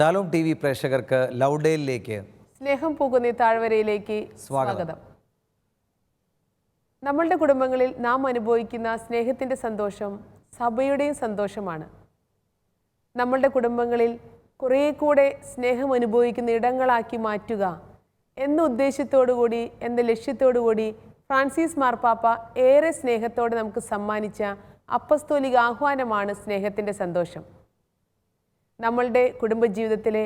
Shalom T V പ്രേക്ഷകർക്ക് ലൗഡേലിലേക്ക് സ്നേഹം പോകുന്ന താഴ്വരയിലേക്ക് സ്വാഗതം. നമ്മളുടെ കുടുംബങ്ങളിൽ നാം അനുഭവിക്കുന്ന സ്നേഹത്തിന്റെ സന്തോഷം സഭയുടെയും സന്തോഷമാണ്. നമ്മളുടെ കുടുംബങ്ങളിൽ കുറേ കൂടെ സ്നേഹം അനുഭവിക്കുന്ന ഇടങ്ങളാക്കി മാറ്റുക എന്ന ഉദ്ദേശത്തോടു കൂടി എന്ന ലക്ഷ്യത്തോടു കൂടി ഫ്രാൻസിസ് മാർപ്പാപ്പ ഏറെ സ്നേഹത്തോടെ നമുക്ക് സമ്മാനിച്ച അപ്പസ്തോലിക ആഹ്വാനമാണ് സ്നേഹത്തിന്റെ സന്തോഷം. നമ്മളുടെ കുടുംബജീവിതത്തിലെ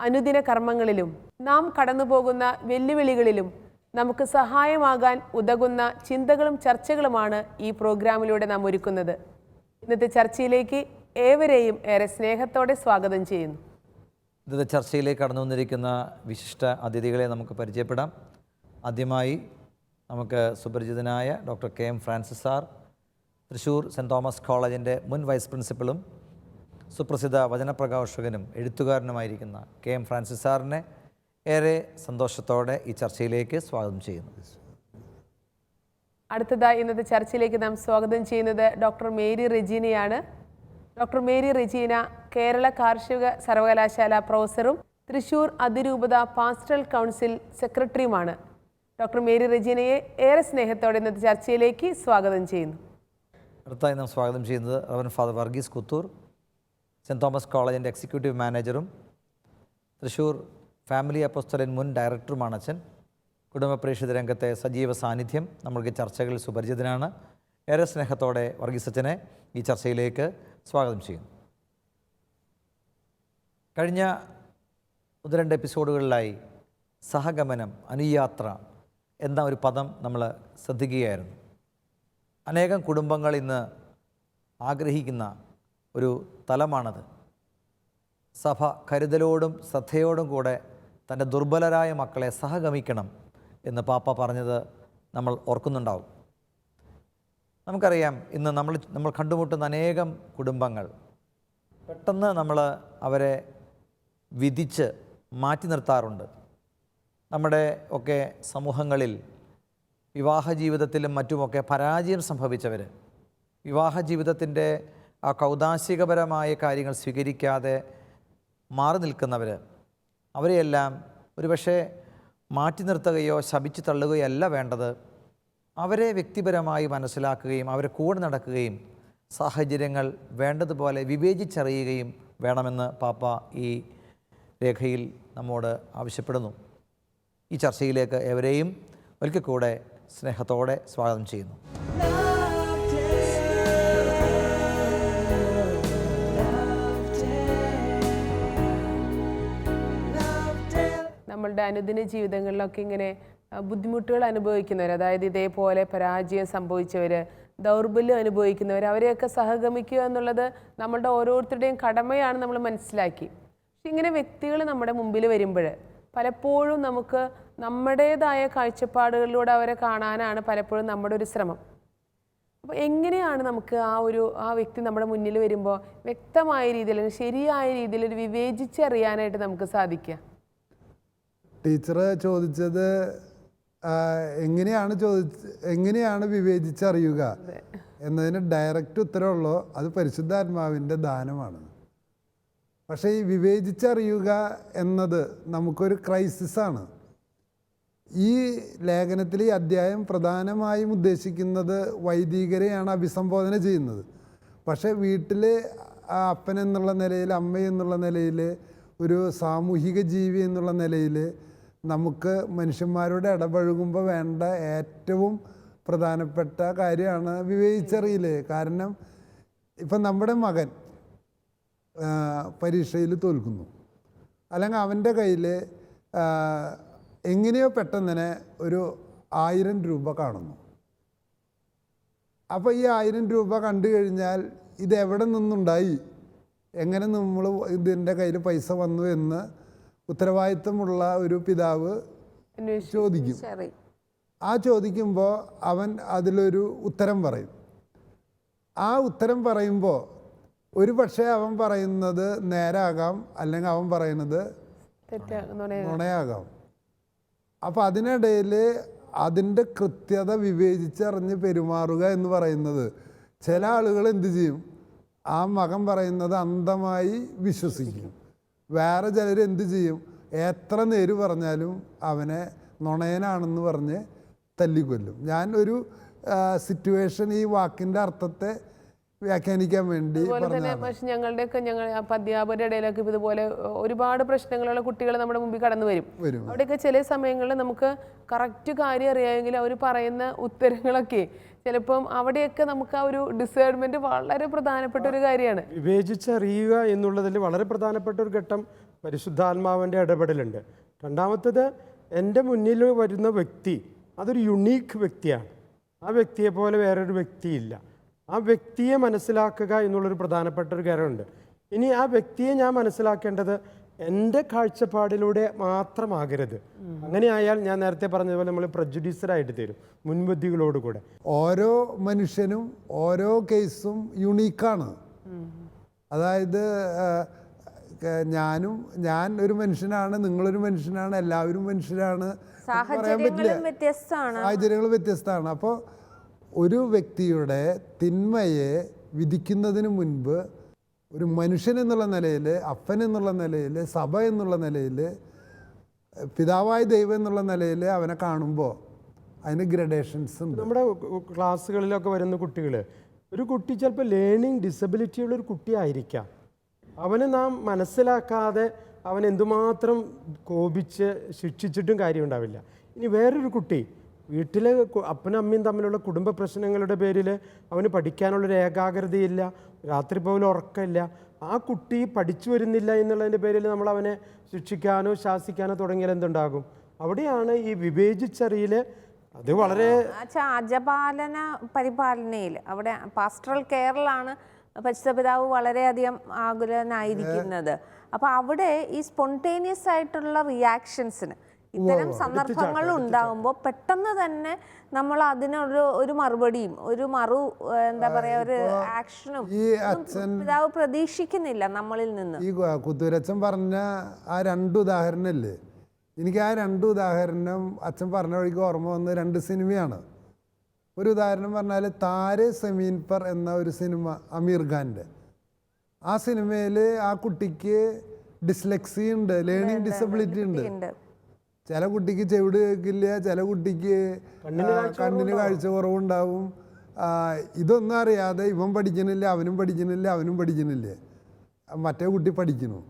അനുദിന കർമ്മങ്ങളിലും നാം കടന്നുപോകുന്ന വെല്ലുവിളികളിലും നമുക്ക് സഹായമാകാൻ ഉതകുന്ന ചിന്തകളും ചർച്ചകളുമാണ് ഈ പ്രോഗ്രാമിലൂടെ നാം ഒരുക്കുന്നത്. ഇന്നത്തെ ചർച്ചയിലേക്ക് ഏവരെയും ഏറെ സ്നേഹത്തോടെ സ്വാഗതം ചെയ്യുന്നു. ഇന്നത്തെ ചർച്ചയിലേക്ക് കടന്നു വന്നിരിക്കുന്ന വിശിഷ്ട അതിഥികളെ നമുക്ക് പരിചയപ്പെടാം. ആദ്യമായി നമുക്ക് സുപരിചിതനായ doctor K M Francis sir Thrissur saint Thomas കോളേജിന്റെ മുൻ വൈസ് പ്രിൻസിപ്പലും സുപ്രസിദ്ധ വചനപ്രകാശകനും എഴുത്തുകാരനുമായിരിക്കുന്ന കെ എം ഫ്രാൻസിസ് സാറിനെ ഏറെ സന്തോഷത്തോടെ ഈ ചർച്ചയിലേക്ക് സ്വാഗതം ചെയ്യുന്നു. അടുത്തതായി ഇന്നത്തെ ചർച്ചയിലേക്ക് നാം സ്വാഗതം ചെയ്യുന്നത് ഡോക്ടർ മേരി റെജീനയാണ്. ഡോക്ടർ മേരി റെജീന കേരള കാർഷിക സർവകലാശാല പ്രൊഫസറും തൃശൂർ അതിരൂപത പാസ്റ്റൽ കൗൺസിൽ സെക്രട്ടറിയുമാണ്. ഡോക്ടർ മേരി റെജീനയെ ഏറെ സ്നേഹത്തോടെ ഇന്നത്തെ ചർച്ചയിലേക്ക് സ്വാഗതം ചെയ്യുന്നു. അടുത്തായി നാം സ്വാഗതം ചെയ്യുന്നത് reverend father Varghese Kuthur. Saint Thomas കോളേജിന്റെ എക്സിക്യൂട്ടീവ് മാനേജറും തൃശ്ശൂർ ഫാമിലി അപ്പോസ്തലൻ മുൻ ഡയറക്ടറുമാണ് അച്ഛൻ. കുടുംബ രംഗത്തെ സജീവ സാന്നിധ്യം നമ്മൾക്ക് ചർച്ചകളിൽ സുപരിചിതനാണ്. ഏറെ സ്നേഹത്തോടെ വർഗീസച്ചനെ ഈ ചർച്ചയിലേക്ക് സ്വാഗതം ചെയ്യുന്നു. കഴിഞ്ഞ ഒന്ന് രണ്ട് എപ്പിസോഡുകളിലായി സഹഗമനം അനുയാത്ര എന്ന ഒരു പദം നമ്മൾ ശ്രദ്ധിക്കുകയായിരുന്നു. അനേകം കുടുംബങ്ങൾ ഇന്ന് ആഗ്രഹിക്കുന്ന ഒരു തലമാണത്. സഭ കരുതലോടും ശ്രദ്ധയോടും കൂടെ തന്റെ ദുർബലരായ മക്കളെ സഹഗമിക്കണം എന്ന് പാപ്പ പറഞ്ഞത് നമ്മൾ ഓർക്കുന്നുണ്ടാവും. നമുക്കറിയാം ഇന്ന് നമ്മൾ നമ്മൾ കണ്ടുമുട്ടുന്ന അനേകം കുടുംബങ്ങൾ പെട്ടെന്ന് നമ്മൾ അവരെ വിധിച്ച് മാറ്റി നിർത്താറുണ്ട്. നമ്മുടെ ഒക്കെ സമൂഹങ്ങളിൽ വിവാഹ ജീവിതത്തിലും മറ്റുമൊക്കെ പരാജയം സംഭവിച്ചവർ വിവാഹ ജീവിതത്തിന്റെ ആ കൗതാശികപരമായ കാര്യങ്ങൾ സ്വീകരിക്കാതെ മാറി നിൽക്കുന്നവർ അവരെയെല്ലാം ഒരുപക്ഷെ മാറ്റി നിർത്തുകയോ ശപിച്ചു തള്ളുകയോ അല്ല വേണ്ടത്. അവരെ വ്യക്തിപരമായി മനസ്സിലാക്കുകയും അവരെ കൂടെ നടക്കുകയും സാഹചര്യങ്ങൾ വേണ്ടതുപോലെ വിവേചിച്ചറിയുകയും വേണമെന്ന് പാപ്പ ഈ രേഖയിൽ നമ്മോട് ആവശ്യപ്പെടുന്നു. ഈ ചർച്ചയിലേക്ക് എവരെയും ഒരിക്കൽ കൂടെ സ്നേഹത്തോടെ സ്വാഗതം ചെയ്യുന്നു. നമ്മളുടെ അനുദിന ജീവിതങ്ങളിലൊക്കെ ഇങ്ങനെ ബുദ്ധിമുട്ടുകൾ അനുഭവിക്കുന്നവർ അതായത് ഇതേപോലെ പരാജയം സംഭവിച്ചവർ ദൗർബല്യം അനുഭവിക്കുന്നവർ അവരെയൊക്കെ സഹഗമിക്കുക എന്നുള്ളത് നമ്മളുടെ ഓരോരുത്തരുടെയും കടമയാണ് നമ്മൾ മനസ്സിലാക്കി. പക്ഷെ ഇങ്ങനെ വ്യക്തികൾ നമ്മുടെ മുമ്പിൽ വരുമ്പോൾ പലപ്പോഴും നമുക്ക് നമ്മുടേതായ കാഴ്ചപ്പാടുകളിലൂടെ അവരെ കാണാനാണ് പലപ്പോഴും നമ്മുടെ ഒരു ശ്രമം. അപ്പോൾ എങ്ങനെയാണ് നമുക്ക് ആ ഒരു ആ വ്യക്തി നമ്മുടെ മുന്നിൽ വരുമ്പോൾ വ്യക്തമായ രീതിയിൽ ശരിയായ രീതിയിൽ ഒരു വിവേചിച്ചറിയാനായിട്ട് നമുക്ക് സാധിക്കുക? ടീച്ചർ ചോദിച്ചത് എങ്ങനെയാണ് ചോദിച്ച് എങ്ങനെയാണ് വിവേചിച്ചറിയുക? എന്നതിന് ഡയറക്റ്റ് ഉത്തരമുള്ളൂ അത് പരിശുദ്ധാത്മാവിന്റെ ദാനമാണ്. പക്ഷേ ഈ വിവേചിച്ചറിയുക എന്നത് നമുക്കൊരു ക്രൈസിസാണ്. ഈ ലേഖനത്തിൽ ഈ അധ്യായം പ്രധാനമായും ഉദ്ദേശിക്കുന്നത് വൈദികരെയാണ് അഭിസംബോധന ചെയ്യുന്നത്. പക്ഷേ വീട്ടിൽ അപ്പൻ എന്നുള്ള നിലയിൽ അമ്മ എന്നുള്ള നിലയിൽ ഒരു സാമൂഹിക ജീവി എന്നുള്ള നിലയിൽ നമുക്ക് മനുഷ്യന്മാരോട് ഇടപഴകുമ്പോൾ വേണ്ട ഏറ്റവും പ്രധാനപ്പെട്ട കാര്യമാണ് വിവേചിച്ചറിയൽ കാരണം ഇപ്പം നമ്മുടെ മകൻ പരീക്ഷയിൽ തോൽക്കുന്നു. അല്ലെങ്കിൽ അവന്റെ കയ്യിൽ എങ്ങനെയോ പെട്ടെന്ന് തന്നെ ഒരു ആയിരം രൂപ കാണുന്നു. അപ്പോൾ ഈ ആയിരം രൂപ കണ്ടു കഴിഞ്ഞാൽ ഇത് എവിടെ നിന്നുണ്ടായി? എങ്ങനെ നമ്മൾ ഇതിന്റെ കയ്യിൽ പൈസ വന്നു എന്ന് ഉത്തരവാദിത്തമുള്ള ഒരു പിതാവ് ചോദിക്കും. ആ ചോദിക്കുമ്പോൾ അവൻ അതിലൊരു ഉത്തരം പറയും. ആ ഉത്തരം പറയുമ്പോൾ ഒരു പക്ഷേ അവൻ പറയുന്നത് നേരാകാം അല്ലെങ്കിൽ അവൻ പറയുന്നത് നുണയാകാം. അപ്പം അതിനിടയിൽ അതിന്റെ കൃത്യത വിവേചിച്ചറിഞ്ഞ് പെരുമാറുക എന്ന് പറയുന്നത് ചില ആളുകൾ എന്തു ചെയ്യും? ആ മകൻ പറയുന്നത് അന്ധമായി വിശ്വസിക്കും. വേറെ ചിലർ എന്ത് ചെയ്യും? എത്ര നേര് പറഞ്ഞാലും അവനെ നുണയനാണെന്ന് പറഞ്ഞ് തല്ലിക്കൊല്ലും. ഞാൻ ഒരു സിറ്റുവേഷൻ ഈ വാക്കിന്റെ അർത്ഥത്തെ വ്യാഖ്യാനിക്കാൻ വേണ്ടി പക്ഷേ ഞങ്ങളുടെയൊക്കെ ഞങ്ങൾ അധ്യാപകരുടെ ഇടയിലൊക്കെ ഇതുപോലെ ഒരുപാട് പ്രശ്നങ്ങളുള്ള കുട്ടികൾ നമ്മുടെ മുമ്പിൽ കടന്നു വരും. അവിടെയൊക്കെ ചില സമയങ്ങളിൽ നമുക്ക് കറക്റ്റ് കാര്യം അറിയാമെങ്കിൽ അവർ പറയുന്ന ഉത്തരങ്ങളൊക്കെ ചിലപ്പം അവിടെയൊക്കെ നമുക്ക് ആ ഒരു ഡിസേർമെന്റ് വളരെ പ്രധാനപ്പെട്ട ഒരു കാര്യമാണ്. വിവേചിച്ചറിയുക എന്നുള്ളതിൽ വളരെ പ്രധാനപ്പെട്ട ഒരു ഘട്ടം പരിശുദ്ധാത്മാവിന്റെ ഇടപെടലുണ്ട്. രണ്ടാമത്തത് എന്റെ മുന്നിൽ വരുന്ന വ്യക്തി അതൊരു യുണീക്ക് വ്യക്തിയാണ്. ആ വ്യക്തിയെ പോലെ വേറൊരു വ്യക്തിയില്ല. ആ വ്യക്തിയെ മനസ്സിലാക്കുക എന്നുള്ളൊരു പ്രധാനപ്പെട്ട ഒരു കാര്യമുണ്ട് ഇനി ആ വ്യക്തിയെ ഞാൻ മനസ്സിലാക്കേണ്ടത് എന്റെ കാഴ്ചപ്പാടിലൂടെ മാത്രമാകരുത്. അങ്ങനെയായാൽ ഞാൻ നേരത്തെ പറഞ്ഞതുപോലെ നമ്മൾ പ്രജുഡീസഡ് ആയിട്ട് തരും മുൻബുദ്ധികളോട് കൂടെ. ഓരോ മനുഷ്യനും ഓരോ കേസും യുണീക്കാണ്. അതായത് ഞാനും ഞാൻ ഒരു മനുഷ്യനാണ് നിങ്ങളൊരു മനുഷ്യനാണ് എല്ലാവരും മനുഷ്യരാണ്. പറയാൻ പറ്റില്ല. സാഹചര്യങ്ങൾ വ്യത്യസ്തമാണ്. അപ്പോൾ ഒരു വ്യക്തിയുടെ തിന്മയെ വിധിക്കുന്നതിന് മുൻപ് ഒരു മനുഷ്യൻ എന്നുള്ള നിലയിൽ അപ്പൻ എന്നുള്ള നിലയിൽ സഭ എന്നുള്ള നിലയിൽ പിതാവായ ദൈവം എന്നുള്ള നിലയിൽ അവനെ കാണുമ്പോൾ അതിന് ഗ്രഡേഷൻസ് ഉണ്ട്. നമ്മുടെ ക്ലാസ്സുകളിലൊക്കെ വരുന്ന കുട്ടികൾ ഒരു കുട്ടി ചിലപ്പോൾ ലേണിംഗ് ഡിസബിലിറ്റി ഉള്ള ഒരു കുട്ടിയായിരിക്കാം. അവനെ നാം മനസ്സിലാക്കാതെ അവൻ എന്തുമാത്രം കോപിച്ച് ശിക്ഷിച്ചിട്ടും കാര്യമുണ്ടാവില്ല. ഇനി വേറൊരു കുട്ടി വീട്ടിലെ അപ്പനും അമ്മയും തമ്മിലുള്ള കുടുംബ പ്രശ്നങ്ങളുടെ പേരിൽ അവന് പഠിക്കാനുള്ളൊരു ഏകാഗ്രതയില്ല രാത്രി പോലും ഉറക്കമില്ല. ആ കുട്ടി പഠിച്ചു വരുന്നില്ല എന്നുള്ളതിന്റെ പേരിൽ നമ്മൾ അവനെ ശിക്ഷിക്കാനോ ശാസിക്കാനോ തുടങ്ങിയാൽ എന്തുണ്ടാകും? അവിടെയാണ് ഈ വിവേചിച്ചറിയിൽ അത് വളരെ അജപാലന പരിപാലനയിൽ അവിടെ പാസ്റ്ററൽ കെയറിലാണ് പരിശുദ്ധ പിതാവ് വളരെയധികം ആകുലനായിരിക്കുന്നത്. അപ്പോൾ അവിടെ ഈ സ്പോണ്ടേനിയസ് ആയിട്ടുള്ള റിയാക്ഷൻസിന് ഇത്തരം സന്ദർഭങ്ങൾ ഉണ്ടാകുമ്പോൾ പെട്ടെന്ന് തന്നെ നമ്മൾ അതിനൊരു ഒരു മറുപടിയും ഒരു മറു എന്താ പറയാ ഒരു ആക്ഷനും ഈ അച്ഛൻ പിതാവ് പ്രതീക്ഷിക്കുന്നില്ല നമ്മളിൽ നിന്ന്. ഈ കുത്തൂരച്ഛൻ പറഞ്ഞ ആ രണ്ട് ഉദാഹരണമില്ലേ എനിക്ക് ആ രണ്ട് ഉദാഹരണം അച്ഛൻ പറഞ്ഞ വഴിക്ക് ഓർമ്മ വന്ന രണ്ട് സിനിമയാണ്. ഒരു ഉദാഹരണം പറഞ്ഞാൽ താരെ സെമീൻ പർ എന്ന ഒരു സിനിമ അമീർ ഖാന്റെ. ആ സിനിമയിൽ ആ കുട്ടിക്ക് ഡിസ്ലെക്സി ഉണ്ട് ലേണിംഗ് ഡിസബിലിറ്റി ഉണ്ട്. ചില കുട്ടിക്ക് ചെവിട് കേൾക്കില്ല ചില കുട്ടിക്ക് കണ്ണിന് കാഴ്ച കുറവുണ്ടാവും. ഇതൊന്നും അറിയാതെ ഇവൻ പഠിക്കണില്ല അവനും പഠിക്കണില്ല അവനും പഠിക്കണില്ല മറ്റേ കുട്ടി പഠിക്കുന്നു.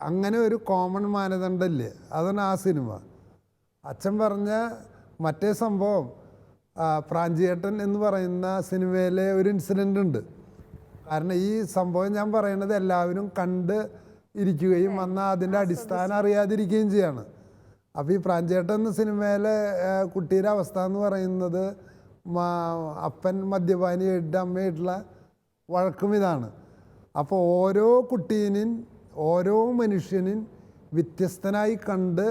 അങ്ങനെ ഒരു കോമൺ മാനദണ്ഡമില്ലേ? അതാണ് ആ സിനിമ. അച്ഛൻ പറഞ്ഞ മറ്റേ സംഭവം പ്രാഞ്ചിയേട്ടൻ എന്ന് പറയുന്ന സിനിമയിലെ ഒരു ഇൻസിഡന്റ് ഉണ്ട്. കാരണം ഈ സംഭവം ഞാൻ പറയുന്നത് എല്ലാവരും കണ്ട് ഇരിക്കുകയും വന്നാൽ അതിന്റെ അടിസ്ഥാനം അറിയാതിരിക്കുകയും ചെയ്യാണ്. അപ്പോൾ ഈ പ്രാഞ്ചേട്ടൻ എന്ന സിനിമയിലെ കുട്ടിയുടെ അവസ്ഥ എന്ന് പറയുന്നത് അപ്പൻ മദ്യപാനിയായിട്ട് അമ്മയായിട്ടുള്ള വഴക്കും ഇതാണ്. അപ്പോൾ ഓരോ കുട്ടീനും ഓരോ മനുഷ്യനും വ്യത്യസ്തനായി കണ്ട്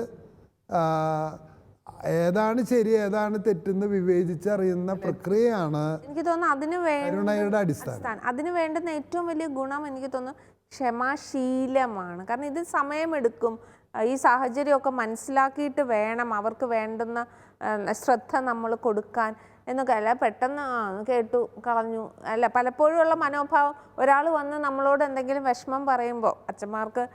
ഏതാണ് ശരി ഏതാണ് തെറ്റെന്ന് വിവേചിച്ചറിയുന്ന പ്രക്രിയയാണ് എനിക്ക് തോന്നുന്നു അതിന് വേണ്ട കരുണയുടെ അടിസ്ഥാനം. അതിന് വേണ്ടുന്ന ഏറ്റവും വലിയ ഗുണം എനിക്ക് തോന്നുന്നു ക്ഷമാശീലമാണ്. കാരണം ഇത് സമയമെടുക്കും. ഈ സാഹചര്യമൊക്കെ മനസ്സിലാക്കിയിട്ട് വേണം അവർക്ക് വേണ്ടുന്ന ശ്രദ്ധ നമ്മൾ കൊടുക്കാൻ എന്നൊക്കെ. അല്ല പെട്ടെന്ന് ആ കേട്ടു കളഞ്ഞു. അല്ല പലപ്പോഴും ഉള്ള മനോഭാവം. ഒരാൾ വന്ന് നമ്മളോട് എന്തെങ്കിലും വിഷമം പറയുമ്പോൾ അച്ഛന്മാർക്ക്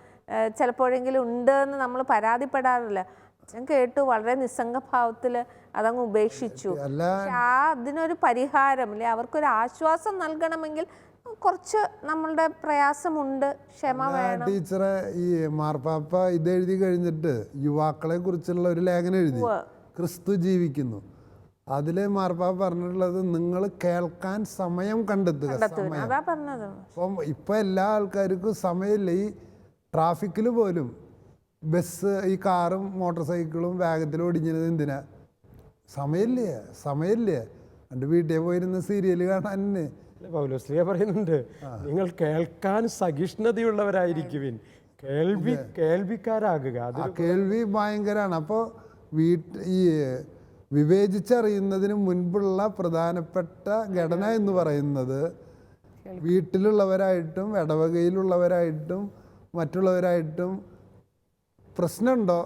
ചിലപ്പോഴെങ്കിലും ഉണ്ട് എന്ന് നമ്മൾ പരാതിപ്പെടാറില്ല. അച്ഛൻ കേട്ടു വളരെ നിസ്സംഗഭാവത്തിൽ അതങ്ങ് ഉപേക്ഷിച്ചു. പക്ഷെ ആ അതിനൊരു പരിഹാരം അല്ലെ അവർക്കൊരു ആശ്വാസം നൽകണമെങ്കിൽ കുറച്ച് നമ്മളുടെ പ്രയാസമുണ്ട് ക്ഷമ വേണം. ടീച്ചറെ ഈ മാർപ്പാപ്പ ഇത് എഴുതി കഴിഞ്ഞിട്ട് യുവാക്കളെ കുറിച്ചുള്ള ഒരു ലേഖനം എഴുതി. ക്രിസ്തു ജീവിക്കുന്നു. അതിലെ മാർപ്പാപ്പ പറഞ്ഞിട്ടുള്ളത് നിങ്ങൾ കേൾക്കാൻ സമയം കണ്ടെത്തുക സമയം. അപ്പം ഇപ്പൊ എല്ലാ ആൾക്കാർക്കും സമയമില്ല. ഈ ട്രാഫിക്കിൽ പോലും ബസ് ഈ കാറും മോട്ടോർ സൈക്കിളും വേഗത്തിൽ ഓടിക്കുന്നത് എന്തിനാ? സമയമില്ലേ സമയമില്ലേ. എന്റെ വീട്ടിൽ പോയിരുന്ന സീരിയൽ കാണാൻ പൗലോസ്ലിയ പറയുന്നുണ്ട് നിങ്ങൾ കേൾക്കാൻ സഹിഷ്ണുതയുള്ളവരായിരിക്കുവിൻ. കേൾവി കേൾവിക്കാരാകുക. അത് കേൾവി ഭയങ്കരമാണ് അപ്പോൾ വീട്ട് ഈ വിവേചിച്ചറിയുന്നതിന് മുൻപുള്ള പ്രധാനപ്പെട്ട ഘടന എന്ന് പറയുന്നത് വീട്ടിലുള്ളവരായിട്ടും ഇടവകയിലുള്ളവരായിട്ടും മറ്റുള്ളവരായിട്ടും പ്രശ്നമുണ്ടോ?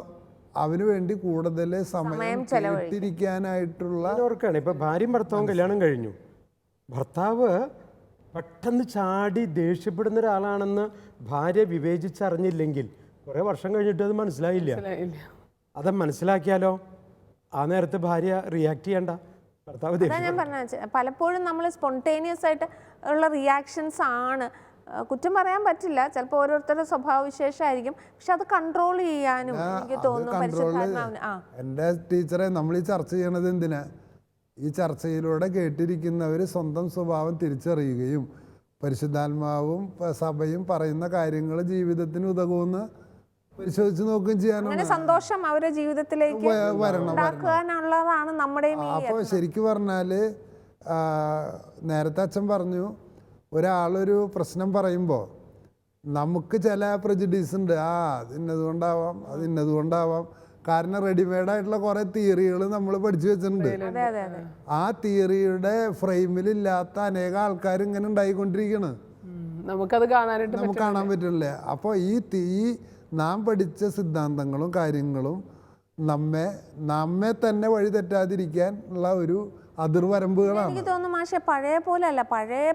അവന് വേണ്ടി കൂടുതൽ സമയം കേട്ടിരിക്കാനായിട്ടുള്ള ഇപ്പൊ ഭാര്യയും ഭർത്താവും കല്യാണം കഴിഞ്ഞു. ഭർത്താവ് പെട്ടെന്ന് ചാടി ദേഷ്യപ്പെടുന്ന ഒരാളാണെന്ന് ഭാര്യ വിവേചിച്ചറിഞ്ഞില്ലെങ്കിൽ കുറെ വർഷം കഴിഞ്ഞിട്ട് അത് മനസ്സിലായില്ല. അത് മനസ്സിലാക്കിയാലോ? ആ നേരത്തെ ഭാര്യ റിയാക്ട് ചെയ്യണ്ട. ഭർത്താവ് ഞാൻ പറഞ്ഞ പലപ്പോഴും നമ്മൾ സ്പോണ്ടേനിയസ് ആയിട്ട് ഉള്ള റിയാക്ഷൻസ് ആണ്. കുറ്റം പറയാൻ പറ്റില്ല. ചിലപ്പോൾ ഓരോരുത്തരുടെ സ്വഭാവ വിശേഷമായിരിക്കും പക്ഷെ അത് കൺട്രോൾ ചെയ്യാനും എനിക്ക് തോന്നുന്നു എന്റെ ടീച്ചറെ നമ്മൾ ഈ ചർച്ച ചെയ്യണത് എന്തിനാ? ഈ ചർച്ചയിലൂടെ കേട്ടിരിക്കുന്നവർ സ്വന്തം സ്വഭാവം തിരിച്ചറിയുകയും പരിശുദ്ധാത്മാവും സഭയും പറയുന്ന കാര്യങ്ങൾ ജീവിതത്തിന് ഉതകുമെന്ന് പരിശോധിച്ച് നോക്കുകയും അങ്ങനെ സന്തോഷം അവരുടെ ജീവിതത്തിലേക്ക് വരണം, നമ്മുടെ അപ്പോൾ ശരിക്കും പറഞ്ഞാൽ നേരത്തെ അച്ഛൻ പറഞ്ഞു ഒരാളൊരു പ്രശ്നം പറയുമ്പോൾ നമുക്ക് ചില പ്രജഡീസ് ഉണ്ട്. ആ അത് ഇന്നതുകൊണ്ടാവാം അത് ഇന്നതുകൊണ്ടാവാം കാരണം റെഡിമെയ്ഡ് ആയിട്ടുള്ള കുറേ തിയറികൾ നമ്മൾ പഠിച്ചു വെച്ചിട്ടുണ്ട്. അതെ അതെ അതെ. ആ തിയറിയുടെ ഫ്രെയിമിലില്ലാത്ത അനേകം ആൾക്കാർ ഇങ്ങനെ ഉണ്ടായിക്കൊണ്ടിരിക്കുകയാണ് ഉം. നമുക്കത് കാണാനായിട്ട് നമുക്ക് കാണാൻ പറ്റില്ല അപ്പോൾ ഈ തീ നാം പഠിച്ച സിദ്ധാന്തങ്ങളും കാര്യങ്ങളും നമ്മെ നമ്മെ തന്നെ വഴി തെറ്റാതിരിക്കാൻ ഉള്ള ഒരു അതിർവരമ്പുകളാണ്. എനിക്ക് തോന്നുന്നു മാഷെ പഴയ പോലെ അല്ല പഴയ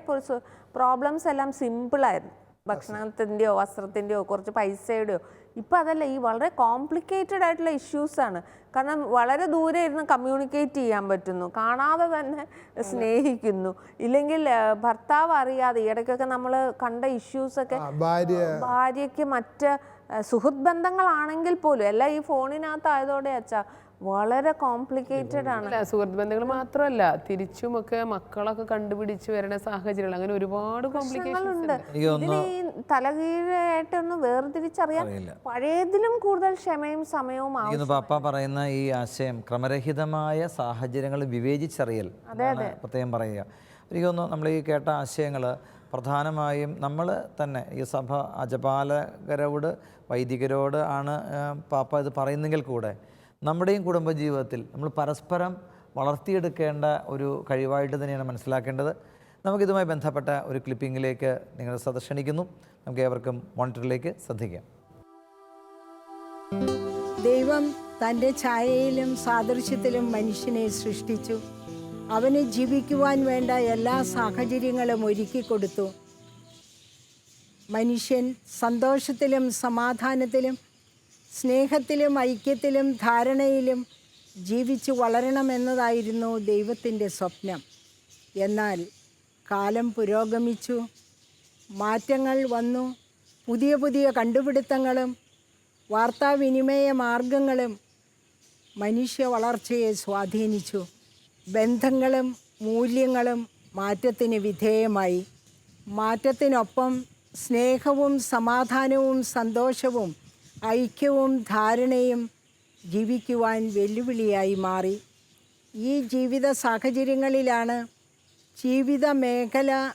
പ്രോബ്ലംസ് എല്ലാം സിമ്പിളായിരുന്നു ഭക്ഷണത്തിന്റെയോ വസ്ത്രത്തിന്റെയോ കുറച്ച് പൈസയുടെയോ ഇപ്പം അതല്ല ഈ വളരെ കോംപ്ലിക്കേറ്റഡ് ആയിട്ടുള്ള ഇഷ്യൂസാണ് ആണ്. കാരണം വളരെ ദൂരെ ഇരുന്ന് കമ്മ്യൂണിക്കേറ്റ് ചെയ്യാൻ പറ്റുന്നു. കാണാതെ തന്നെ സ്നേഹിക്കുന്നു. ഇല്ലെങ്കിൽ ഭർത്താവ് അറിയാതെ ഇടയ്ക്കൊക്കെ നമ്മൾ കണ്ട ഇഷ്യൂസൊക്കെ ഭാര്യയ്ക്ക് മറ്റ് സുഹൃത്ബന്ധങ്ങളാണെങ്കിൽ ബന്ധങ്ങളാണെങ്കിൽ പോലും എല്ലാം ഈ ഫോണിനകത്തായതോടെ അച്ഛാ വളരെ കോംപ്ലിക്കേറ്റഡ് ആണ്. സുഹൃത്ത് ബന്ധങ്ങൾ മാത്രമല്ല തിരിച്ചും ഒക്കെ മക്കളൊക്കെ കണ്ടുപിടിച്ച് വരുന്ന സാഹചര്യങ്ങൾ അങ്ങനെ ഒരുപാട് കോംപ്ലിക്കേഷനുണ്ട് ഇതിന് ഈ തലകീഴായിട്ടൊന്ന് വേർതിരിച്ചറിയാൻ. പഴയതിലും കൂടുതൽ ക്ഷമയും സമയവും പാപ്പ പറയുന്ന ഈ ആശയം ക്രമരഹിതമായ സാഹചര്യങ്ങൾ വിവേചിച്ചറിയൽ പ്രത്യേകം പറയുക. എനിക്ക് തോന്നുന്നു നമ്മൾ ഈ കേട്ട ആശയങ്ങൾ പ്രധാനമായും നമ്മൾ തന്നെ ഈ സഭ അജപാലകരോട് വൈദികരോട് ആണ് പാപ്പ ഇത് പറയുന്നെങ്കിൽ കൂടെ നമ്മുടെയും കുടുംബജീവിതത്തിൽ നമ്മൾ പരസ്പരം വളർത്തിയെടുക്കേണ്ട ഒരു കഴിവായിട്ട് തന്നെയാണ് മനസ്സിലാക്കേണ്ടത്. നമുക്കിതുമായി ബന്ധപ്പെട്ട ഒരു ക്ലിപ്പിങ്ങിലേക്ക് നിങ്ങളുടെ സദർശനിക്കുന്നു നമുക്ക് ഏവർക്കും മോണിറ്ററിലേക്ക് ശ്രദ്ധിക്കാം. ദൈവം തന്റെ ഛായയിലും സാദൃശ്യത്തിലും മനുഷ്യനെ സൃഷ്ടിച്ചു. അവന് ജീവിക്കുവാൻ വേണ്ട എല്ലാ സാഹചര്യങ്ങളും ഒരുക്കി കൊടുത്തു. മനുഷ്യൻ സന്തോഷത്തിലും സമാധാനത്തിലും സ്നേഹത്തിലും ഐക്യത്തിലും ധാരണയിലും ജീവിച്ചു വളരണമെന്നതായിരുന്നു ദൈവത്തിന്റെ സ്വപ്നം. എന്നാൽ കാലം പുരോഗമിച്ചു മാറ്റങ്ങൾ വന്നു പുതിയ പുതിയ കണ്ടുപിടുത്തങ്ങളും വാർത്താവിനിമയ മാർഗങ്ങളും മനുഷ്യ വളർച്ചയെ സ്വാധീനിച്ചു. ബന്ധങ്ങളും മൂല്യങ്ങളും മാറ്റത്തിന് വിധേയമായി. മാറ്റത്തിനൊപ്പം സ്നേഹവും സമാധാനവും സന്തോഷവും ഐക്യവും ധാരണയും ജീവിക്കുവാൻ വെല്ലുവിളിയായി മാറി. ഈ ജീവിത സാഹചര്യങ്ങളിലാണ് ജീവിത മേഖല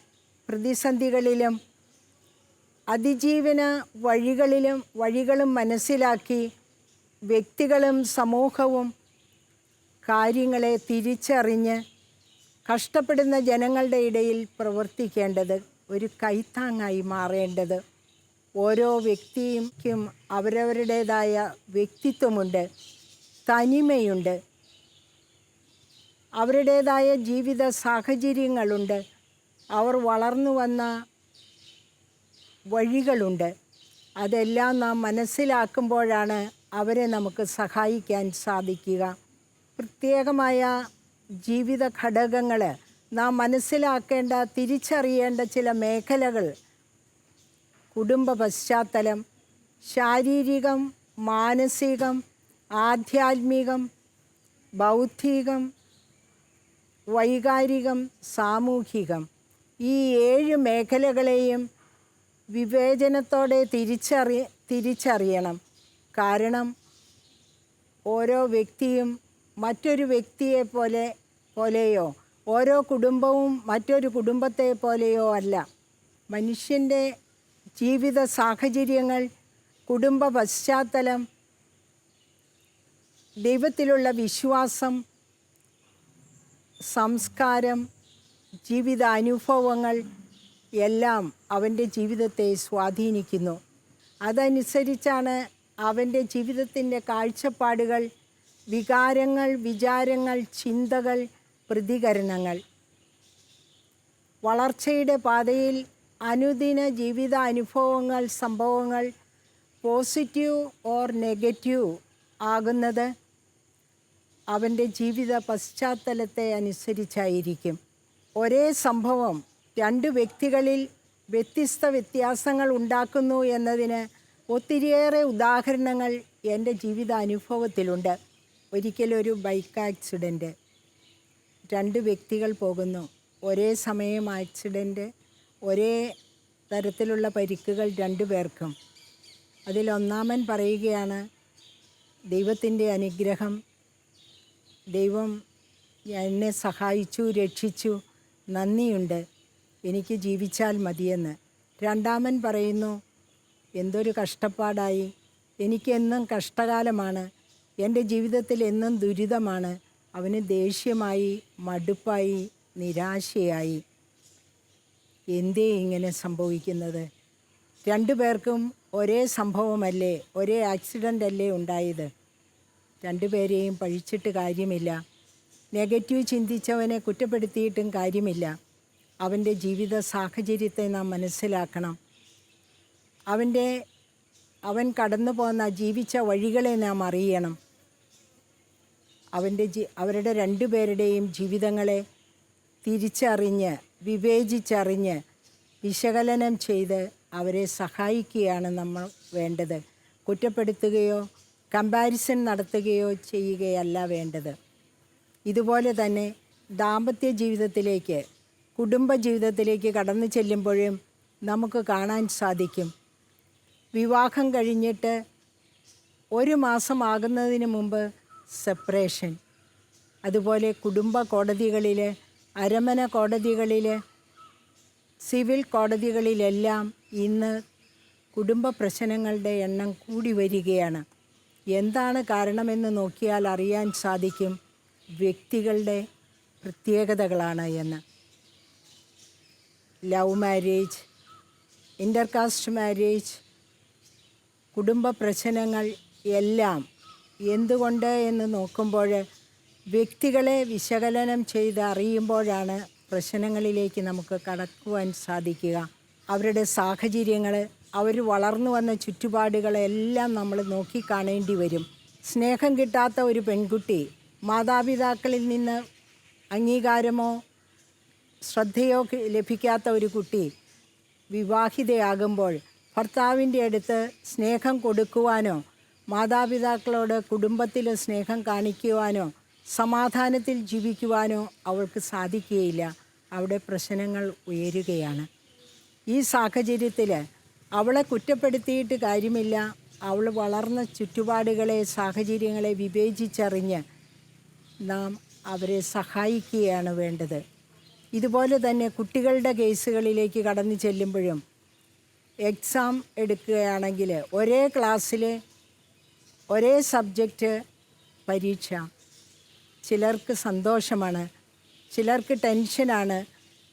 പ്രതിസന്ധികളിലും അതിജീവന വഴികളിലും വഴികളും മനസ്സിലാക്കി വ്യക്തികളും സമൂഹവും കാര്യങ്ങളെ തിരിച്ചറിഞ്ഞ് കഷ്ടപ്പെടുന്ന ജനങ്ങളുടെ ഇടയിൽ പ്രവർത്തിക്കേണ്ടത് ഒരു കൈത്താങ്ങായി മാറേണ്ടത് ഓരോ വ്യക്തിക്കും അവരവരുടേതായ വ്യക്തിത്വമുണ്ട് തനിമയുണ്ട് അവരുടേതായ ജീവിത സാഹചര്യങ്ങളുണ്ട് അവർ വളർന്നു വന്ന വഴികളുണ്ട്. അതെല്ലാം നാം മനസ്സിലാക്കുമ്പോഴാണ് അവരെ നമുക്ക് സഹായിക്കാൻ സാധിക്കുക. പ്രത്യേകമായ ജീവിത ഘടകങ്ങൾ നാം മനസ്സിലാക്കേണ്ട തിരിച്ചറിയേണ്ട ചില മേഖലകൾ കുടുംബ പശ്ചാത്തലം ശാരീരികം മാനസികം ആധ്യാത്മികം ബൗദ്ധികം വൈകാരികം സാമൂഹികം. ഈ ഏഴ് മേഖലകളെയും വിവേചനത്തോടെ തിരിച്ചറി തിരിച്ചറിയണം. കാരണം ഓരോ വ്യക്തിയും മറ്റൊരു വ്യക്തിയെ പോലെ പോലെയോ ഓരോ കുടുംബവും മറ്റൊരു കുടുംബത്തെ പോലെയോ അല്ല. മനുഷ്യന്റെ ജീവിത സാഹചര്യങ്ങൾ കുടുംബ പശ്ചാത്തലം ദൈവത്തിലുള്ള വിശ്വാസം സംസ്കാരം ജീവിതാനുഭവങ്ങൾ എല്ലാം അവന്റെ ജീവിതത്തെ സ്വാധീനിക്കുന്നു. അതനുസരിച്ചാണ് അവന്റെ ജീവിതത്തിന്റെ കാഴ്ചപ്പാടുകൾ വികാരങ്ങൾ വിചാരങ്ങൾ ചിന്തകൾ പ്രതികരണങ്ങൾ. വളർച്ചയുടെ പാതയിൽ അനുദിന ജീവിത അനുഭവങ്ങൾ സംഭവങ്ങൾ പോസിറ്റീവ് ഓർ നെഗറ്റീവ് ആകുന്നത് അവന്റെ ജീവിത പശ്ചാത്തലത്തെ അനുസരിച്ചായിരിക്കും. ഒരേ സംഭവം രണ്ട് വ്യക്തികളിൽ വ്യത്യസ്ത വ്യത്യാസങ്ങൾ ഉണ്ടാക്കുന്നു എന്നതിന് ഒത്തിരിയേറെ ഉദാഹരണങ്ങൾ എന്റെ ജീവിത അനുഭവത്തിലുണ്ട് ഒരിക്കലൊരു ബൈക്ക് ആക്സിഡന്റ്. രണ്ട് വ്യക്തികൾ പോകുന്നു. ഒരേ സമയം ആക്സിഡന്റ്. ഒരേ തരത്തിലുള്ള പരിക്കുകൾ രണ്ടു പേർക്കും. അതിലൊന്നാമൻ പറയുകയാണ് ദൈവത്തിന്റെ അനുഗ്രഹം ദൈവം എന്നെ സഹായിച്ചു രക്ഷിച്ചു നന്ദിയുണ്ട്. എനിക്ക് ജീവിച്ചാൽ മതിയെന്ന്. രണ്ടാമൻ പറയുന്നു എന്തൊരു കഷ്ടപ്പാടായി. എനിക്കെന്നും കഷ്ടകാലമാണ്. എന്റെ ജീവിതത്തിൽ എന്നും ദുരിതമാണ്. അവന് ദേഷ്യമായി മടുപ്പായി നിരാശയായി. എന്തേ ഇങ്ങനെ സംഭവിക്കുന്നത്? രണ്ടു പേർക്കും ഒരേ സംഭവമല്ലേ ഒരേ ആക്സിഡന്റ് അല്ലേ ഉണ്ടായത് രണ്ടുപേരെയും പഴിച്ചിട്ട് കാര്യമില്ല. നെഗറ്റീവ് ചിന്തിച്ചവനെ കുറ്റപ്പെടുത്തിയിട്ടും കാര്യമില്ല. അവന്റെ ജീവിത സാഹചര്യത്തെ നാം മനസ്സിലാക്കണം. അവന്റെ അവൻ കടന്നു പോന്ന ജീവിച്ച വഴികളെ നാം അറിയണം. അവന്റെ ജീ അവരുടെ രണ്ടുപേരുടെയും ജീവിതങ്ങളെ തിരിച്ചറിഞ്ഞ് വിവേചിച്ചറിഞ്ഞ് വിശകലനം ചെയ്ത് അവരെ സഹായിക്കുകയാണ് നമ്മൾ വേണ്ടത്. കുറ്റപ്പെടുത്തുകയോ കമ്പാരിസൺ നടത്തുകയോ ചെയ്യുകയല്ല വേണ്ടത്. ഇതുപോലെ തന്നെ ദാമ്പത്യ ജീവിതത്തിലേക്ക് കുടുംബ ജീവിതത്തിലേക്ക് കടന്നു ചെല്ലുമ്പോഴും നമുക്ക് കാണാൻ സാധിക്കും. വിവാഹം കഴിഞ്ഞിട്ട് ഒരു മാസമാകുന്നതിന് മുമ്പ് സെപ്പറേഷൻ അതുപോലെ കുടുംബ കോടതികളിൽ അരമന കോടതികളിൽ സിവിൽ കോടതികളിലെല്ലാം ഇന്ന് കുടുംബ പ്രശ്നങ്ങളുടെ എണ്ണം കൂടി വരികയാണ്. എന്താണ് കാരണമെന്ന് നോക്കിയാൽ അറിയാൻ സാധിക്കും വ്യക്തികളുടെ പ്രത്യേകതകളാണ് എന്ന്. ലവ് മാരേജ് ഇന്റർകാസ്റ്റ് മാരേജ് കുടുംബ പ്രശ്നങ്ങൾ എല്ലാം എന്തുകൊണ്ട് എന്ന് നോക്കുമ്പോൾ വ്യക്തികളെ വിശകലനം ചെയ്ത് അറിയുമ്പോഴാണ് പ്രശ്നങ്ങളിലേക്ക് നമുക്ക് കടക്കുവാൻ സാധിക്കുക. അവരുടെ സാഹചര്യങ്ങൾ അവർ വളർന്നു വന്ന ചുറ്റുപാടുകളെല്ലാം നമ്മൾ നോക്കിക്കാണേണ്ടി വരും. സ്നേഹം കിട്ടാത്ത ഒരു പെൺകുട്ടി മാതാപിതാക്കളിൽ നിന്ന് അംഗീകാരമോ ശ്രദ്ധയോ ലഭിക്കാത്ത ഒരു കുട്ടി വിവാഹിതയാകുമ്പോൾ ഭർത്താവിന്റെ അടുത്ത് സ്നേഹം കൊടുക്കുവാനോ മാതാപിതാക്കളോട് കുടുംബത്തിൽ സ്നേഹം കാണിക്കുവാനോ സമാധാനത്തിൽ ജീവിക്കുവാനോ അവൾക്ക് സാധിക്കുകയില്ല. അവിടെ പ്രശ്നങ്ങൾ ഉയരുകയാണ്. ഈ സാഹചര്യത്തിൽ അവളെ കുറ്റപ്പെടുത്തിയിട്ട് കാര്യമില്ല. അവൾ വളർന്ന ചുറ്റുപാടുകളെ സാഹചര്യങ്ങളെ വിവേചിച്ചറിഞ്ഞ് നാം അവരെ സഹായിക്കുകയാണ് വേണ്ടത്. ഇതുപോലെ തന്നെ കുട്ടികളുടെ കേസുകളിലേക്ക് കടന്നു ചെല്ലുമ്പോഴും എക്സാം എടുക്കുകയാണെങ്കിൽ ഒരേ ക്ലാസ്സിൽ ഒരേ സബ്ജക്റ്റ് പരീക്ഷ ചിലർക്ക് സന്തോഷമാണ് ചിലർക്ക് ടെൻഷനാണ്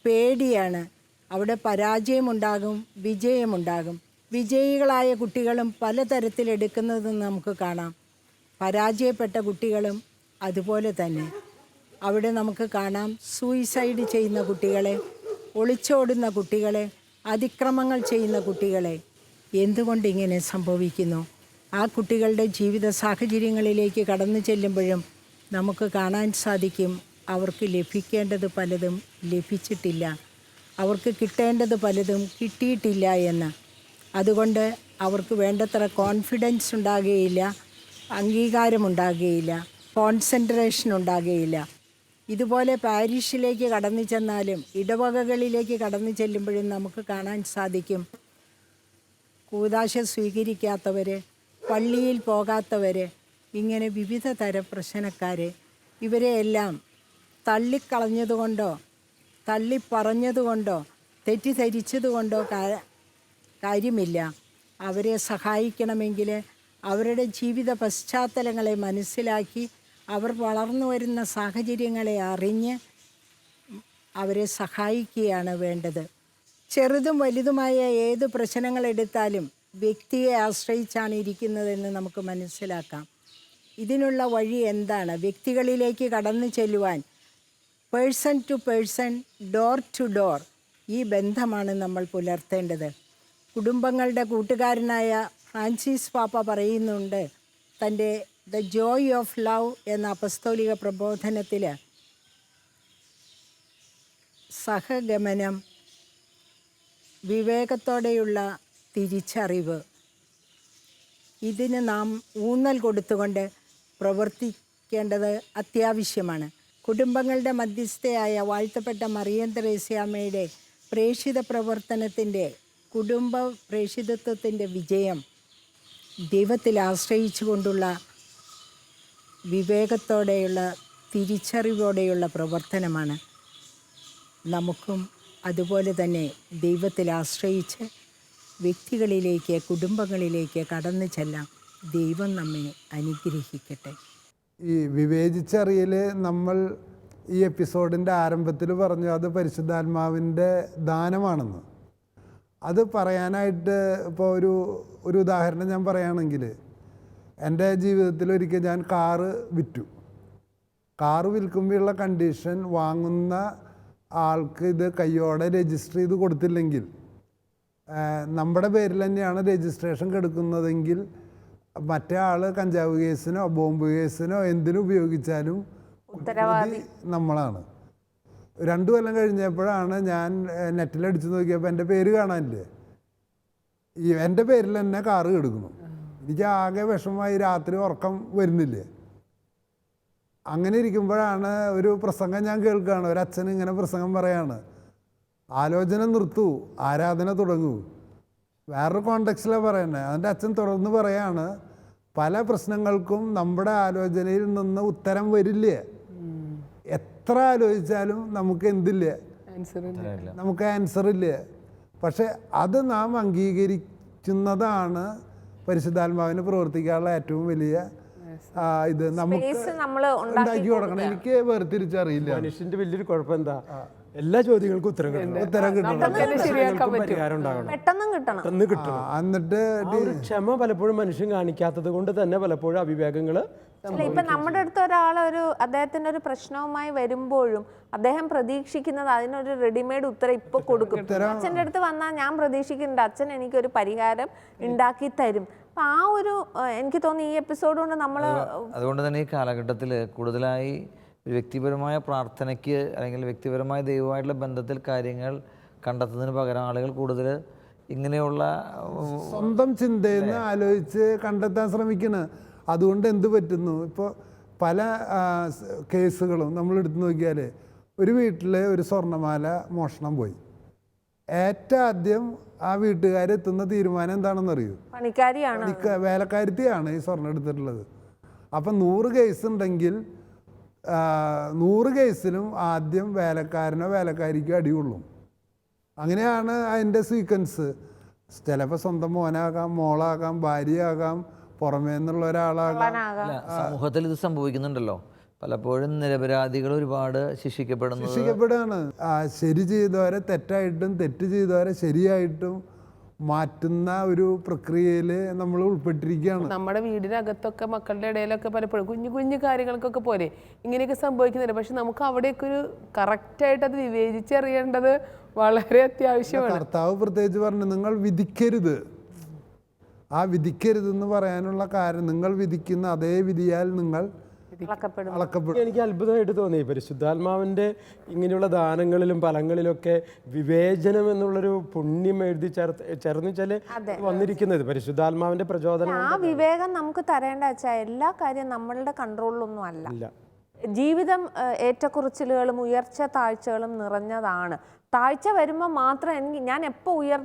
പേടിയാണ്. അവിടെ പരാജയമുണ്ടാകും വിജയമുണ്ടാകും. വിജയികളായ കുട്ടികളും പലതരത്തിൽ പലതരത്തിലെടുക്കുന്നത് നമുക്ക് കാണാം. പരാജയപ്പെട്ട കുട്ടികളും അതുപോലെ തന്നെ. അവിടെ നമുക്ക് കാണാം സൂയിസൈഡ് ചെയ്യുന്ന കുട്ടികളെ ഒളിച്ചോടുന്ന കുട്ടികളെ അതിക്രമങ്ങൾ ചെയ്യുന്ന കുട്ടികളെ. എന്തുകൊണ്ട് ഇങ്ങനെ സംഭവിക്കുന്നു? ആ കുട്ടികളുടെ ജീവിത സാഹചര്യങ്ങളിലേക്ക് കടന്നു ചെല്ലുമ്പോഴും നമുക്ക് കാണാൻ സാധിക്കും. അവർക്ക് ലഭിക്കേണ്ടത് പലതും ലഭിച്ചിട്ടില്ല. അവർക്ക് കിട്ടേണ്ടത് പലതും കിട്ടിയിട്ടില്ല എന്ന്. അതുകൊണ്ട് അവർക്ക് വേണ്ടത്ര കോൺഫിഡൻസ് ഉണ്ടാകുകയില്ല. അംഗീകാരമുണ്ടാകുകയില്ല. കോൺസെൻട്രേഷൻ ഉണ്ടാകുകയില്ല. ഇതുപോലെ പാരീഷിലേക്ക് കടന്നു ചെന്നാലും ഇടവകകളിലേക്ക് കടന്നു ചെല്ലുമ്പോഴും നമുക്ക് കാണാൻ സാധിക്കും. കൂതാശ സ്വീകരിക്കാത്തവർ പള്ളിയിൽ പോകാത്തവർ ഇങ്ങനെ വിവിധ തരം പ്രശ്നക്കാർ ഇവരെയെല്ലാം തള്ളിക്കളഞ്ഞതുകൊണ്ടോ തള്ളിപ്പറഞ്ഞതുകൊണ്ടോ തെറ്റിദ്ധരിച്ചതുകൊണ്ടോ കാര്യമില്ല. അവരെ സഹായിക്കണമെങ്കിൽ അവരുടെ ജീവിത പശ്ചാത്തലങ്ങളെ മനസ്സിലാക്കി അവർ വളർന്നു വരുന്ന സാഹചര്യങ്ങളെ അറിഞ്ഞ് അവരെ സഹായിക്കുകയാണ് വേണ്ടത്. ചെറുതും വലുതുമായ ഏത് പ്രശ്നങ്ങളെടുത്താലും വ്യക്തിയെ ആശ്രയിച്ചാണ് ഇരിക്കുന്നതെന്ന് നമുക്ക് മനസ്സിലാക്കാം. ഇതിനുള്ള വഴി എന്താണ്? വ്യക്തികളിലേക്ക് കടന്നു ചെല്ലുവാൻ person to person door to door ഈ ബന്ധമാണ് നമ്മൾ പുലർത്തേണ്ടത്. കുടുംബങ്ങളുടെ കൂട്ടുകാരനായ ഫ്രാൻസിസ് പാപ്പ പറയുന്നുണ്ട് തന്റെ ദ ജോയ് ഓഫ് ലവ് എന്ന അപസ്തോലിക പ്രബോധനത്തിൽ സഹഗമനം വിവേകത്തോടെയുള്ള തിരിച്ചറിവ്. ഇതിന് നാം ഊന്നൽ കൊടുത്തുകൊണ്ട് പ്രവർത്തിക്കേണ്ടത് അത്യാവശ്യമാണ്. കുടുംബങ്ങളുടെ മധ്യസ്ഥയായ വാഴ്ത്തപ്പെട്ട മറിയം ത്രേസ്യാമ്മയുടെ പ്രേക്ഷിത പ്രവർത്തനത്തിന്റെ കുടുംബ പ്രേക്ഷിതത്വത്തിന്റെ വിജയം ദൈവത്തിൽ ആശ്രയിച്ചു കൊണ്ടുള്ള വിവേകത്തോടെയുള്ള തിരിച്ചറിവോടെയുള്ള പ്രവർത്തനമാണ്. നമുക്കും അതുപോലെ തന്നെ ദൈവത്തിൽ ആശ്രയിച്ച് വ്യക്തികളിലേക്ക് കുടുംബങ്ങളിലേക്ക് കടന്നു ചെല്ലാം. ദൈവം നമ്മെ അനുഗ്രഹിക്കട്ടെ. ഈ വിവേചിച്ചറിയൽ നമ്മൾ ഈ എപ്പിസോഡിന്റെ ആരംഭത്തിൽ പറഞ്ഞു അത് പരിശുദ്ധാത്മാവിന്റെ ദാനമാണെന്ന്. അത് പറയാനായിട്ട് ഇപ്പോൾ ഒരു ഒരു ഉദാഹരണം ഞാൻ പറയുകയാണെങ്കിൽ എന്റെ ജീവിതത്തിൽ ഒരിക്കൽ ഞാൻ കാറ് വിറ്റു. കാറ് വിൽക്കുമ്പോഴുള്ള കണ്ടീഷൻ വാങ്ങുന്ന ആൾക്ക് ഇത് കയ്യോടെ രജിസ്റ്റർ ചെയ്ത് കൊടുത്തില്ലെങ്കിൽ നമ്മുടെ പേരിൽ തന്നെയാണ് രജിസ്ട്രേഷൻ കെടുക്കുന്നതെങ്കിൽ മറ്റേ ആൾ കഞ്ചാവ് കേസിനോ ബോംബ് കേസിനോ എന്തിനും ഉപയോഗിച്ചാലും ഉത്തരവാദി. നമ്മളാണ്. രണ്ടു കൊല്ലം കഴിഞ്ഞപ്പോഴാണ് ഞാൻ നെറ്റിൽ അടിച്ചു നോക്കിയപ്പോൾ എന്റെ പേര് കാണാനില്ലേ? ഈ എന്റെ പേരിൽ തന്നെ കാറ് കെടുക്കുന്നു. എനിക്ക് ആകെ വിഷമമായി രാത്രി ഉറക്കം വരുന്നില്ലേ? അങ്ങനെ ഇരിക്കുമ്പോഴാണ് ഒരു പ്രസംഗം ഞാൻ കേൾക്കുകയാണ് ഒരു അച്ഛൻ ഇങ്ങനെ പ്രസംഗം പറയാണ്. ആലോചന നിർത്തൂ ആരാധന തുടങ്ങൂ. വേറൊരു കോണ്ടെക്സ്റ്റിലാണ് പറയുന്നത് അതിന്റെ അച്ഛൻ തുടർന്ന് പറയാണ് പല പ്രശ്നങ്ങൾക്കും നമ്മുടെ ആലോചനയിൽ നിന്ന് ഉത്തരം വരില്ല? എത്ര ആലോചിച്ചാലും നമുക്ക് എന്തില്ല? നമുക്ക് ആൻസർ ഇല്ല? പക്ഷെ അത് നാം അംഗീകരിക്കുന്നതാണ് പരിശുദ്ധാത്മാവിന് പ്രവർത്തിക്കാനുള്ള ഏറ്റവും വലിയ ഇത്. നമുക്ക് ഉണ്ടാക്കി കൊടുക്കണം. എനിക്ക് വേർതിരിച്ചറിയില്ല. മനുഷ്യന്റെ വലിയൊരു കുഴപ്പം എന്താ? എല്ലാ ചോദ്യങ്ങൾക്കും ഉത്തരം കിട്ടണം. ഉത്തരം കിട്ടണം. പരിഹാരം ഉണ്ടാകണം. കിട്ടണം. പെട്ടെന്ന് കിട്ടണം. എന്നിട്ട് ക്ഷമ പലപ്പോഴും മനുഷ്യൻ കാണിക്കാത്തത് കൊണ്ട് തന്നെ പലപ്പോഴും അവിവേകങ്ങൾ ഇപ്പൊ നമ്മുടെ അടുത്ത് ഒരാൾ ഒരു അദ്ദേഹത്തിന്റെ ഒരു പ്രശ്നവുമായി വരുമ്പോഴും അദ്ദേഹം പ്രതീക്ഷിക്കുന്നത് അതിനൊരു റെഡിമെയ്ഡ് ഉത്തരം ഇപ്പൊ കൊടുക്കും. അച്ഛന്റെ അടുത്ത് വന്നാൽ ഞാൻ പ്രതീക്ഷിക്കുന്നുണ്ട് അച്ഛൻ എനിക്കൊരു പരിഹാരം ഉണ്ടാക്കി തരും. അപ്പൊ ആ ഒരു എനിക്ക് തോന്നുന്നു ഈ എപ്പിസോഡ് കൊണ്ട് നമ്മൾ അതുകൊണ്ട് തന്നെ ഈ കാലഘട്ടത്തിൽ കൂടുതലായി ഒരു വ്യക്തിപരമായ പ്രാർത്ഥനയ്ക്ക് അല്ലെങ്കിൽ വ്യക്തിപരമായ ദൈവമായിട്ടുള്ള ബന്ധത്തിൽ കാര്യങ്ങൾ കണ്ടെത്തുന്നതിന് പകരം ആളുകൾ കൂടുതൽ ഇങ്ങനെയുള്ള സ്വന്തം ചിന്തയിൽ നിന്ന് ആലോചിച്ച് കണ്ടെത്താൻ ശ്രമിക്കണം. അതുകൊണ്ട് എന്ത് പറ്റുന്നു? ഇപ്പോൾ പല കേസുകളും നമ്മൾ എടുത്തു നോക്കിയാൽ ഒരു വീട്ടിൽ ഒരു സ്വർണമാല മോഷണം പോയി. ഏറ്റവും ആദ്യം ആ വീട്ടുകാരെത്തുന്ന തീരുമാനം എന്താണെന്നറിയൂ? പണിക്കാരിയാണ്. വേലക്കാരിത്തിയാണ് ഈ സ്വർണം എടുത്തിട്ടുള്ളത്. അപ്പം നൂറ് കേസ് ഉണ്ടെങ്കിൽ നൂറ് കേസിലും ആദ്യം വേലക്കാരനോ വേലക്കാരിക്കോ അടികൊള്ളും അങ്ങനെയാണ് അതിന്റെ സീക്വൻസ്. ചിലപ്പോൾ സ്വന്തം മോനാകാം മോളാകാം ഭാര്യയാകാം പുറമേ നിന്നുള്ള ഒരാളാകാം. അല്ല സമൂഹത്തിൽ ഇത് സംഭവിക്കുന്നുണ്ടല്ലോ. പലപ്പോഴും നിരപരാധികൾ ഒരുപാട് ശിക്ഷിക്കപ്പെടുന്നു ശിക്ഷിക്കപ്പെടുകയാണ്. ശരി ചെയ്തവരെ തെറ്റായിട്ടും തെറ്റ് ചെയ്തവരെ ശരിയായിട്ടും മാറ്റുന്ന ഒരു പ്രക്രിയയിൽ നമ്മൾ ഉൾപ്പെട്ടിരിക്കുകയാണ്. നമ്മുടെ വീടിനകത്തൊക്കെ മക്കളുടെ ഇടയിലൊക്കെ പലപ്പോഴും കുഞ്ഞു കുഞ്ഞു കാര്യങ്ങൾക്കൊക്കെ പോലെ ഇങ്ങനെയൊക്കെ സംഭവിക്കുന്നില്ല പക്ഷെ നമുക്ക് അവിടെയൊക്കെ ഒരു കറക്റ്റായിട്ട് അത് വിവേചിച്ചറിയേണ്ടത് വളരെ അത്യാവശ്യമാണ്. കർത്താവ് പ്രത്യേകിച്ച് പറഞ്ഞു നിങ്ങൾ വിധിക്കരുത്. ആ വിധിക്കരുതെന്ന് പറയാനുള്ള കാരണം നിങ്ങൾ വിധിക്കുന്ന അതേ വിധിയാൽ നിങ്ങൾ എനിക്ക് അത്ഭുതമായിട്ട് തോന്നി. പരിശുദ്ധാത്മാവിന്റെ ഇങ്ങനെയുള്ള ദാനങ്ങളിലും ഫലങ്ങളിലൊക്കെ വിവേചനം എന്നുള്ളൊരു പുണ്യം എഴുതി ചേർത്ത് ചേർന്ന് വന്നിരിക്കുന്നത്. പരിശുദ്ധാത്മാവിന്റെ പ്രചോദനം ആ വിവേകം നമുക്ക് തരേണ്ട വെച്ചാൽ എല്ലാ കാര്യം നമ്മളുടെ കൺട്രോളിലൊന്നും അല്ല. ഇല്ല. ജീവിതം ഏറ്റക്കുറിച്ചിലുകളും ഉയർച്ച താഴ്ചകളും നിറഞ്ഞതാണ്. താഴ്ച വരുമ്പോൾ മാത്രം എനിക്ക് ഞാൻ എപ്പോൾ ഉയരും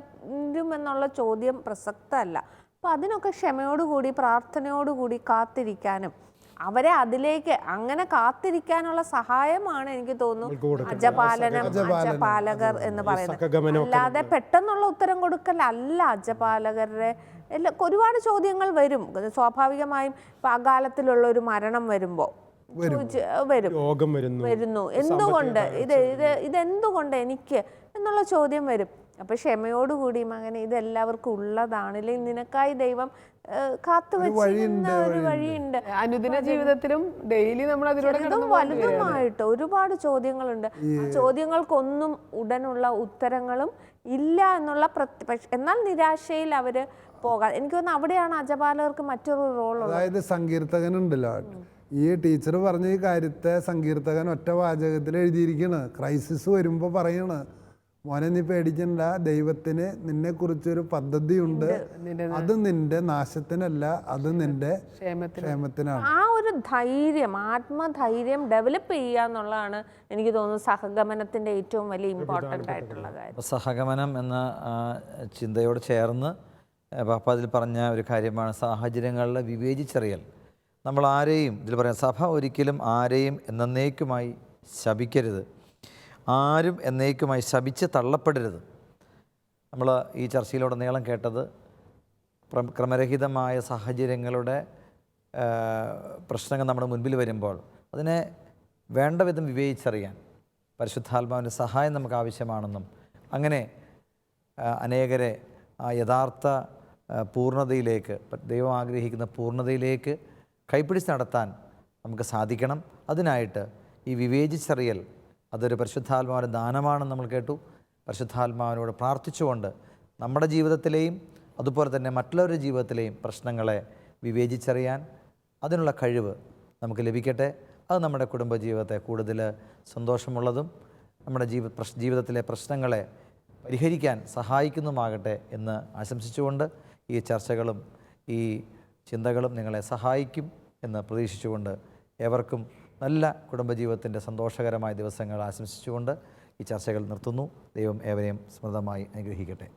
ചോദ്യം പ്രസക്തമല്ല അപ്പോൾ അതിനൊക്കെ ക്ഷമയോടുകൂടി പ്രാർത്ഥനയോടുകൂടി കാത്തിരിക്കാനും അവരെ അതിലേക്ക് അങ്ങനെ കാത്തിരിക്കാനുള്ള സഹായമാണ് എനിക്ക് തോന്നുന്നു. അജപാലനം അജപാലകർ എന്ന് പറയുന്നത്. അല്ലാതെ പെട്ടെന്നുള്ള ഉത്തരം കൊടുക്കലല്ല അജപാലകരുടെ എല്ലാ ഒരുപാട് ചോദ്യങ്ങൾ വരും. സ്വാഭാവികമായും ഇപ്പൊ അകാലത്തിലുള്ള ഒരു മരണം വരുമ്പോൾ ചോദിച്ച് വരും. വരുന്നു. എന്തുകൊണ്ട്? ഇത് ഇത് ഇതെന്തുകൊണ്ട് എനിക്ക് എന്നുള്ള ചോദ്യം വരും. അപ്പൊ ക്ഷമയോടുകൂടി അങ്ങനെ ഇതെല്ലാവർക്കും ഉള്ളതാണ്. അല്ലെങ്കിൽ നിനക്കായി ദൈവം കാത്തു വെച്ചിരുന്ന ഒരു വഴിയുണ്ട്. അനുദിന ജീവിതത്തിലും ഡെയിലി നമ്മൾ അതിലൂടെ വലുതുമായിട്ട് ഒരുപാട് ചോദ്യങ്ങളുണ്ട്. ആ ചോദ്യങ്ങൾക്കൊന്നും ഉടനുള്ള ഉത്തരങ്ങളും ഇല്ല എന്നുള്ള എന്നാൽ നിരാശയിൽ അവർ പോകാം. എനിക്ക് തോന്നുന്നു അവിടെയാണ് അജപാലകർക്ക് മറ്റൊരു റോൾ അതായത് സങ്കീർത്തകനുണ്ടല്ലോ. ഈ ടീച്ചർ പറഞ്ഞ ഈ കാര്യത്തെ സങ്കീർത്തകൻ ഒറ്റ വാചകത്തിൽ എഴുതിയിരിക്കണ്. ക്രൈസിസ് വരുമ്പോൾ പറയണ്. മോനെ നീ പേടിക്കണ്ട. ദൈവത്തിന് നിന്നെ കുറിച്ചൊരു പദ്ധതിയുണ്ട്. അത് നിന്റെ നാശത്തിനല്ല അത് നിന്റെ ക്ഷേമത്തിനാണ്. ആ ഒരു ധൈര്യം ആത്മധൈര്യം ഡെവലപ്പ് ചെയ്യുക എന്നുള്ളതാണ് എനിക്ക് തോന്നുന്നു സഹഗമനത്തിന്റെ ഏറ്റവും വലിയ ഇമ്പോർട്ടന്റ് ആയിട്ടുള്ള കാര്യം. സഹഗമനം എന്ന ചിന്തയോട് ചേർന്ന് പാപ്പ അതിൽ പറഞ്ഞ ഒരു കാര്യമാണ്. സാഹചര്യങ്ങളിൽ വിവേചിച്ചറിയൽ. നമ്മൾ ആരെയും ഇതിൽ പറയാം സഭ ഒരിക്കലും ആരെയും എന്നേക്കുമായി ശപിക്കരുത്. ആരും എന്നേക്കുമായി ശപിച്ച് തള്ളപ്പെടരുത്. നമ്മൾ ഈ ചർച്ചയിലുടനീളം കേട്ടത് ക്രമരഹിതമായ സാഹചര്യങ്ങളുടെ പ്രശ്നങ്ങൾ നമ്മുടെ മുൻപിൽ വരുമ്പോൾ അതിനെ വേണ്ട വിധം വിവേചിച്ചറിയാൻ പരിശുദ്ധാത്മാവിന്റെ സഹായം നമുക്ക് ആവശ്യമാണെന്നും അങ്ങനെ അനേകരെ ആ യഥാർത്ഥ പൂർണതയിലേക്ക് ദൈവം ആഗ്രഹിക്കുന്ന പൂർണതയിലേക്ക് കൈപ്പിടിച്ച് നടത്താൻ നമുക്ക് സാധിക്കണം. അതിനായിട്ട് ഈ വിവേചിച്ചറിയൽ അതൊരു പരിശുദ്ധാത്മാവിന്റെ ദാനമാണെന്ന് നമ്മൾ കേട്ടു. പരിശുദ്ധാത്മാവിനോട് പ്രാർത്ഥിച്ചുകൊണ്ട് നമ്മുടെ ജീവിതത്തിലെയും അതുപോലെ തന്നെ മറ്റുള്ളവരുടെ ജീവിതത്തിലെയും പ്രശ്നങ്ങളെ വിവേചിച്ചറിയാൻ അതിനുള്ള കഴിവ് നമുക്ക് ലഭിക്കട്ടെ. അത് നമ്മുടെ കുടുംബജീവിതത്തെ കൂടുതൽ സന്തോഷമുള്ളതും നമ്മുടെ ജീവ ജീവിതത്തിലെ പ്രശ്നങ്ങളെ പരിഹരിക്കാൻ സഹായിക്കുന്നതുമാകട്ടെ എന്ന് ആശംസിച്ചുകൊണ്ട് ഈ ചർച്ചകളും ഈ ചിന്തകളും നിങ്ങളെ സഹായിക്കും എന്ന് പ്രതീക്ഷിച്ചുകൊണ്ട് ഏവർക്കും നല്ല കുടുംബജീവിതത്തിന്റെ സന്തോഷകരമായ ദിവസങ്ങൾ ആശംസിച്ചുകൊണ്ട് ഈ ചർച്ചകൾ നിർത്തുന്നു. ദൈവം ഏവരെയും സ്മൃതമായി അനുഗ്രഹിക്കട്ടെ.